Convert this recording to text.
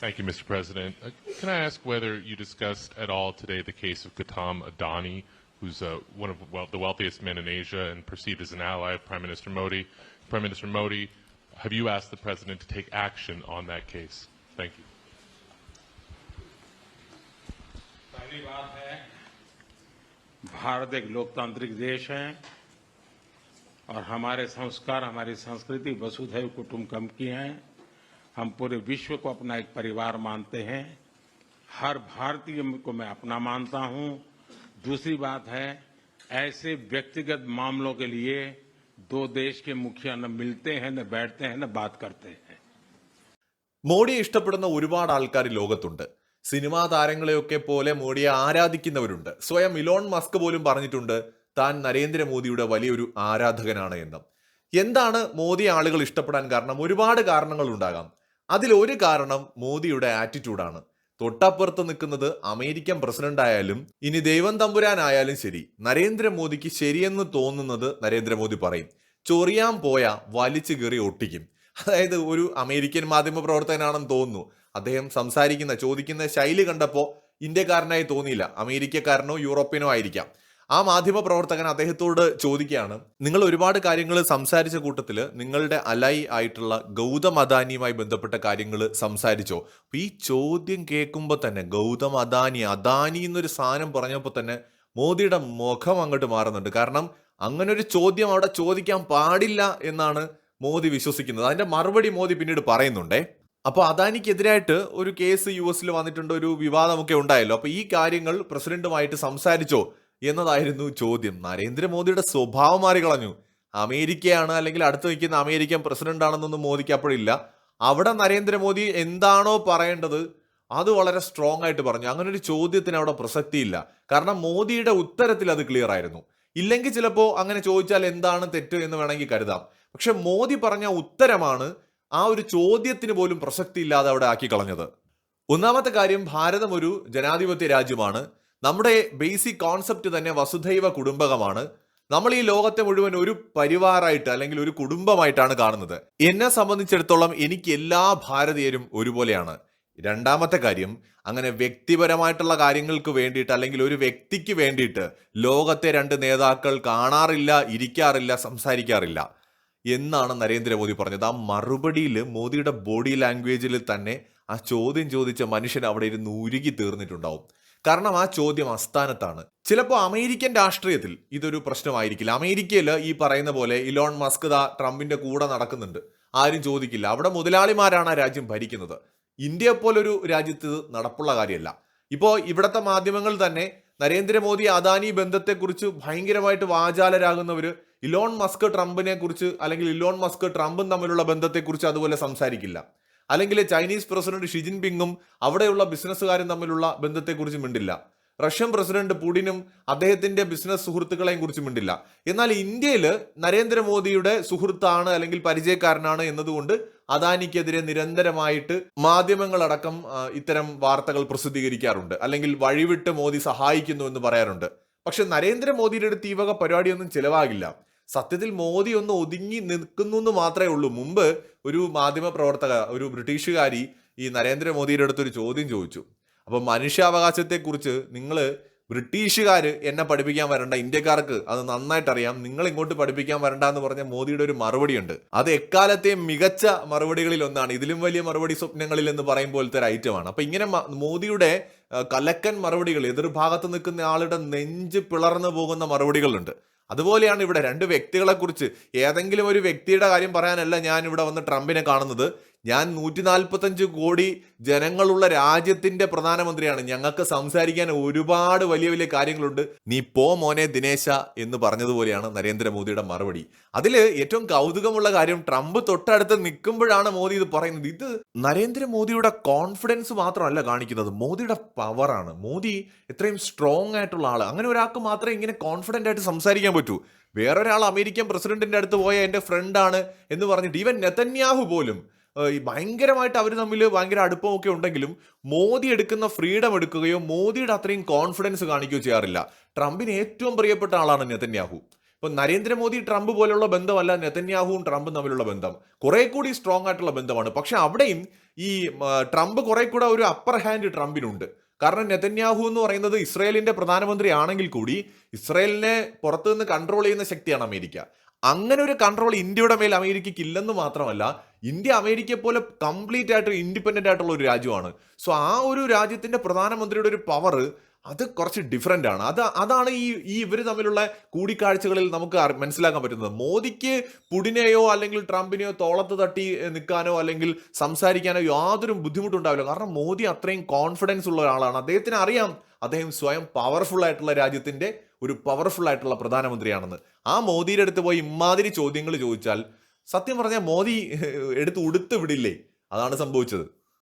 Thank you, Mr. President. Uh, Can I ask whether you discussed at all today the case of Gautam Adani, who's uh, one of well, the wealthiest men in Asia and perceived as an ally of Prime Minister Modi? Prime Minister Modi, have you asked the president to take action on that case? Thank you. पहली बात है भारत एक लोकतांत्रिक देश है और हमारे संस्कार हमारी संस्कृति वसुधैव कुटुंबकम की है हम पूरे विश्व को अपना एक परिवार मानते हैं हर भारतीय को मैं अपना मानता हूं दूसरी बात है ऐसे व्यक्तिगत मामलों के लिए दो देश के मुखिया न मिलते हैं न बैठते हैं न बात करते हैं മോഡിയെ ഇഷ്ടപ്പെടുന്ന ഒരുപാട് ആൾക്കാർ ലോകത്തുണ്ട് സിനിമാ താരങ്ങളെയൊക്കെ പോലെ മോഡിയെ ആരാധിക്കുന്നവരുണ്ട് സ്വയം ഇലോൺ മസ്ക് പോലും പറഞ്ഞിട്ടുണ്ട് താൻ നരേന്ദ്രമോദിയുടെ വലിയൊരു ആരാധകനാണ് എന്ന് എന്താണ് മോദി ആളുകൾ ഇഷ്ടപ്പെടാൻ കാരണം ഒരുപാട് കാരണങ്ങൾ ഉണ്ടാകാം അതിൽ ഒരു കാരണം മോദിയുടെ ആറ്റിറ്റ്യൂഡാണ്. തൊട്ടപ്പുറത്ത് നിൽക്കുന്നത് അമേരിക്കൻ പ്രസിഡന്റ് ആയാലും ഇനി ദൈവം തമ്പുരാനായാലും ശരി. നരേന്ദ്രമോദിക്ക് ശരിയെന്ന് തോന്നുന്നത് നരേന്ദ്രമോദി പറയും. ചൊറിയാൻ പോയ വലിച്ചു കയറി ഒട്ടിക്കും. അതായത് ഒരു അമേരിക്കൻ മാധ്യമ പ്രവർത്തകനാണെന്ന് തോന്നുന്നു. അദ്ദേഹം സംസാരിക്കുന്ന ചോദിക്കുന്ന ശൈലി കണ്ടപ്പോൾ ഇന്ത്യക്കാരനായി തോന്നിയില്ല. അമേരിക്കക്കാരനോ യൂറോപ്യനോ ആയിരിക്കാം. ആ മാധ്യമ പ്രവർത്തകൻ അദ്ദേഹത്തോട് ചോദിക്കുകയാണ് നിങ്ങൾ ഒരുപാട് കാര്യങ്ങൾ സംസാരിച്ച കൂട്ടത്തിൽ നിങ്ങളുടെ അലൈ ആയിട്ടുള്ള ഗൗതം അദാനിയുമായി ബന്ധപ്പെട്ട കാര്യങ്ങൾ സംസാരിച്ചോ? ഈ ചോദ്യം കേൾക്കുമ്പോൾ തന്നെ ഗൗതം അദാനി അദാനി എന്നൊരു സാധനം പറഞ്ഞപ്പോൾ തന്നെ മോദിയുടെ മുഖം അങ്ങോട്ട് മാറുന്നുണ്ട്. കാരണം അങ്ങനെ ഒരു ചോദ്യം അവിടെ ചോദിക്കാൻ പാടില്ല എന്നാണ് മോദി വിശ്വസിക്കുന്നത്. അതിന്റെ മറുപടി മോദി പിന്നീട് പറയുന്നുണ്ടേ. അപ്പൊ അദാനിക്കെതിരായിട്ട് ഒരു കേസ് യു എസിൽ വന്നിട്ടുണ്ട് ഒരു വിവാദമൊക്കെ ഉണ്ടായല്ലോ. അപ്പൊ ഈ കാര്യങ്ങൾ പ്രസിഡന്റുമായിട്ട് സംസാരിച്ചോ? എന്നതായിരുന്നു ചോദ്യം. നരേന്ദ്രമോദിയുടെ സ്വഭാവം മാറി കളഞ്ഞു. അമേരിക്കയാണ് അല്ലെങ്കിൽ അടുത്ത് നിൽക്കുന്ന അമേരിക്കൻ പ്രസിഡന്റ് ആണെന്നൊന്നും മോദിക്ക് അപ്പോഴില്ല. അവിടെ നരേന്ദ്രമോദി എന്താണോ പറയേണ്ടത് അത് വളരെ സ്ട്രോങ് ആയിട്ട് പറഞ്ഞു. അങ്ങനെ ഒരു ചോദ്യത്തിന് അവിടെ പ്രസക്തിയില്ല. കാരണം മോദിയുടെ ഉത്തരത്തിൽ അത് ക്ലിയർ ആയിരുന്നു. ഇല്ലെങ്കിൽ ചിലപ്പോൾ അങ്ങനെ ചോദിച്ചാൽ എന്താണ് തെറ്റ് എന്ന് വേണമെങ്കിൽ കരുതാം. പക്ഷെ മോദി പറഞ്ഞ ഉത്തരമാണ് ആ ഒരു ചോദ്യത്തിന് പോലും പ്രസക്തി ഇല്ലാതെ അവിടെ ആക്കി കളഞ്ഞത്. ഒന്നാമത്തെ കാര്യം ഭാരതം ഒരു ജനാധിപത്യ രാജ്യമാണ്. നമ്മുടെ ബേസിക് കോൺസെപ്റ്റ് തന്നെ വസുധൈവ കുടുംബകമാണ്. നമ്മൾ ഈ ലോകത്തെ മുഴുവൻ ഒരു പരിവാറായിട്ട് അല്ലെങ്കിൽ ഒരു കുടുംബമായിട്ടാണ് കാണുന്നത്. എന്നെ സംബന്ധിച്ചിടത്തോളം എനിക്ക് എല്ലാ ഭാരതീയരും ഒരുപോലെയാണ്. രണ്ടാമത്തെ കാര്യം അങ്ങനെ വ്യക്തിപരമായിട്ടുള്ള കാര്യങ്ങൾക്ക് വേണ്ടിയിട്ട് അല്ലെങ്കിൽ ഒരു വ്യക്തിക്ക് വേണ്ടിയിട്ട് ലോകത്തെ രണ്ട് നേതാക്കൾ കാണാറില്ല ഇരിക്കാറില്ല സംസാരിക്കാറില്ല എന്നാണ് നരേന്ദ്രമോദി പറഞ്ഞത്. ആ മറുപടിയിൽ മോദിയുടെ ബോഡി ലാംഗ്വേജിൽ തന്നെ ആ ചോദ്യം ചോദിച്ച മനുഷ്യൻ അവിടെ ഇരുന്ന് ഉരുകി തീർന്നിട്ടുണ്ടാവും. കാരണം ആ ചോദ്യം അസ്ഥാനത്താണ് ചിലപ്പോൾ അമേരിക്കൻ രാഷ്ട്രീയത്തിൽ ഇതൊരു പ്രശ്നമായിരിക്കില്ല. അമേരിക്കയിൽ ഈ പറയുന്ന പോലെ ഇലോൺ മസ്ക് ദ ട്രംപിന്റെ കൂടെ നടക്കുന്നുണ്ട്. ആരും ചോദിക്കില്ല. അവിടെ മുതലാളിമാരാണ് ആ രാജ്യം ഭരിക്കുന്നത്. ഇന്ത്യ പോലൊരു രാജ്യത്ത് നടപ്പുള്ള കാര്യമല്ല. ഇപ്പോൾ ഇവിടുത്തെ മാധ്യമങ്ങൾ തന്നെ നരേന്ദ്രമോദി അദാനി ബന്ധത്തെക്കുറിച്ച് ഭയങ്കരമായിട്ട് വാചാലരാകുന്നവർ ഇലോൺ മസ്ക് ട്രംപിനെ കുറിച്ച് അല്ലെങ്കിൽ ഇലോൺ മസ്ക് ട്രംപും തമ്മിലുള്ള ബന്ധത്തെക്കുറിച്ച് അതുപോലെ സംസാരിക്കില്ല. അല്ലെങ്കിൽ ചൈനീസ് പ്രസിഡന്റ് ഷി ജിൻപിങ്ങും അവിടെയുള്ള ബിസിനസ്സുകാരും തമ്മിലുള്ള ബന്ധത്തെക്കുറിച്ച് മിണ്ടില്ല. റഷ്യൻ പ്രസിഡന്റ് പുടിനും അദ്ദേഹത്തിന്റെ ബിസിനസ് സുഹൃത്തുക്കളെയും കുറിച്ച് മിണ്ടില്ല. എന്നാൽ ഇന്ത്യയിൽ നരേന്ദ്രമോദിയുടെ സുഹൃത്താണ് അല്ലെങ്കിൽ പരിചയക്കാരനാണ് എന്നതുകൊണ്ട് അദാനിക്കെതിരെ നിരന്തരമായിട്ട് മാധ്യമങ്ങളടക്കം ഇത്തരം വാർത്തകൾ പ്രസിദ്ധീകരിക്കാറുണ്ട്. അല്ലെങ്കിൽ വഴിവിട്ട് മോദി സഹായിക്കുന്നു എന്ന് പറയാറുണ്ട്. പക്ഷെ നരേന്ദ്രമോദിയുടെ അടുത്ത് ഈ വക പരിപാടിയൊന്നും ചിലവാകില്ല. സത്യത്തിൽ മോദി ഒന്ന് ഒതുങ്ങി നിൽക്കുന്നു എന്ന് മാത്രമേ ഉള്ളൂ. മുമ്പ് ഒരു മാധ്യമ പ്രവർത്തക ഒരു ബ്രിട്ടീഷുകാരി ഈ നരേന്ദ്രമോദിയുടെ അടുത്തൊരു ചോദ്യം ചോദിച്ചു. അപ്പം മനുഷ്യാവകാശത്തെക്കുറിച്ച് നിങ്ങൾ ബ്രിട്ടീഷുകാർ എന്നെ പഠിപ്പിക്കാൻ വരണ്ട ഇന്ത്യക്കാർക്ക് അത് നന്നായിട്ട് അറിയാം നിങ്ങൾ ഇങ്ങോട്ട് പഠിപ്പിക്കാൻ വരണ്ട എന്ന് പറഞ്ഞ മോദിയുടെ ഒരു മറുപടിയുണ്ട്. അത് എക്കാലത്തെയും മികച്ച മറുപടികളിൽ ഒന്നാണ്. ഇതിലും വലിയ മറുപടി സ്വപ്നങ്ങളിൽ എന്ന് പറയും പോലത്തെ ഒരു ഐറ്റമാണ് അപ്പൊ ഇങ്ങനെ മോദിയുടെ കലക്കൻ മറുപടികൾ എതിർഭാഗത്ത് നിൽക്കുന്ന ആളുടെ നെഞ്ച് പിളർന്നു പോകുന്ന മറുപടികളുണ്ട്. അതുപോലെയാണ് ഇവിടെ രണ്ട് വ്യക്തികളെക്കുറിച്ച്. ഏതെങ്കിലും ഒരു വ്യക്തിയുടെ കാര്യം പറയാനല്ല ഞാൻ ഇവിടെ വന്ന് ട്രംപിനെ കാണുന്നത്. ഞാൻ നൂറ്റി നാൽപ്പത്തഞ്ച് കോടി ജനങ്ങളുള്ള രാജ്യത്തിന്റെ പ്രധാനമന്ത്രിയാണ്. ഞങ്ങൾക്ക് സംസാരിക്കാൻ ഒരുപാട് വലിയ വലിയ കാര്യങ്ങളുണ്ട്. നീ പോ മോനെ ദിനേശ എന്ന് പറഞ്ഞതുപോലെയാണ് നരേന്ദ്രമോദിയുടെ മറുപടി. അതിൽ ഏറ്റവും കൗതുകമുള്ള കാര്യം ട്രംപ് തൊട്ടടുത്ത് നിൽക്കുമ്പോഴാണ് മോദി ഇത് പറയുന്നത്. ഇത് നരേന്ദ്രമോദിയുടെ കോൺഫിഡൻസ് മാത്രമല്ല കാണിക്കുന്നത്. മോദിയുടെ പവറാണ്. മോദി എത്രയും സ്ട്രോങ് ആയിട്ടുള്ള ആൾ. അങ്ങനെ ഒരാൾക്ക് മാത്രമേ ഇങ്ങനെ കോൺഫിഡന്റ് ആയിട്ട് സംസാരിക്കാൻ പറ്റൂ. വേറൊരാൾ അമേരിക്കൻ പ്രസിഡന്റിന്റെ അടുത്ത് പോയ എന്റെ ഫ്രണ്ടാണ് എന്ന് പറഞ്ഞിട്ട് ഈവൻ നെതന്യാഹു പോലും ഈ ഭയങ്കരമായിട്ട് അവർ തമ്മിൽ ഭയങ്കര അടുപ്പമൊക്കെ ഉണ്ടെങ്കിലും മോദി എടുക്കുന്ന ഫ്രീഡം എടുക്കുകയോ മോദിയുടെ അത്രയും കോൺഫിഡൻസ് കാണിക്കുകയോ ചെയ്യാറില്ല. ട്രംപിന് ഏറ്റവും പ്രിയപ്പെട്ട ആളാണ് നെതന്യാഹു. ഇപ്പൊ നരേന്ദ്രമോദി ട്രംപ് പോലെയുള്ള ബന്ധമല്ല നെതന്യാഹുവും ട്രംപും തമ്മിലുള്ള ബന്ധം. കുറെ കൂടി സ്ട്രോങ് ആയിട്ടുള്ള ബന്ധമാണ്. പക്ഷെ അവിടെയും ഈ ട്രംപ് കുറെ കൂടെ ഒരു അപ്പർ ഹാൻഡ് ട്രംപിനുണ്ട്. കാരണം നെതന്യാഹു എന്ന് പറയുന്നത് ഇസ്രയേലിന്റെ പ്രധാനമന്ത്രി ആണെങ്കിൽ കൂടി ഇസ്രയേലിനെ പുറത്തുനിന്ന് കൺട്രോൾ ചെയ്യുന്ന ശക്തിയാണ് അമേരിക്ക. അങ്ങനെ ഒരു കൺട്രോൾ ഇന്ത്യയുടെ മേൽ അമേരിക്കയ്ക്ക് ഇല്ലെന്ന് മാത്രമല്ല ഇന്ത്യ അമേരിക്കയെ പോലെ കംപ്ലീറ്റ് ആയിട്ട് ഇൻഡിപെൻഡന്റ് ആയിട്ടുള്ള ഒരു രാജ്യമാണ്. സോ ആ ഒരു രാജ്യത്തിന്റെ പ്രധാനമന്ത്രിയുടെ ഒരു പവർ അത് കുറച്ച് ഡിഫറെന്റ് ആണ്. അത് അതാണ് ഈ ഈ ഇവർ തമ്മിലുള്ള കൂടിക്കാഴ്ചകളിൽ നമുക്ക് മനസ്സിലാക്കാൻ പറ്റുന്നത്. മോദിക്ക് പുടിനെയോ അല്ലെങ്കിൽ ട്രംപിനെയോ തോളത്ത് തട്ടി നിൽക്കാനോ അല്ലെങ്കിൽ സംസാരിക്കാനോ യാതൊരു ബുദ്ധിമുട്ടുണ്ടാവില്ല. കാരണം മോദി അത്രയും കോൺഫിഡൻസ് ഉള്ള ഒരാളാണ്. അദ്ദേഹത്തിന് അറിയാം അദ്ദേഹം സ്വയം പവർഫുൾ ആയിട്ടുള്ള രാജ്യത്തിന്റെ ഒരു പവർഫുൾ ആയിട്ടുള്ള പ്രധാനമന്ത്രിയാണെന്ന്. ആ മോദിയുടെ അടുത്ത് പോയി ഇമാതിരി ചോദ്യങ്ങൾ ചോദിച്ചാൽ സത്യം പറഞ്ഞാൽ മോദി എടുത്ത് ഉടുത്ത് വിടില്ലേ? അതാണ് സംഭവിച്ചത്.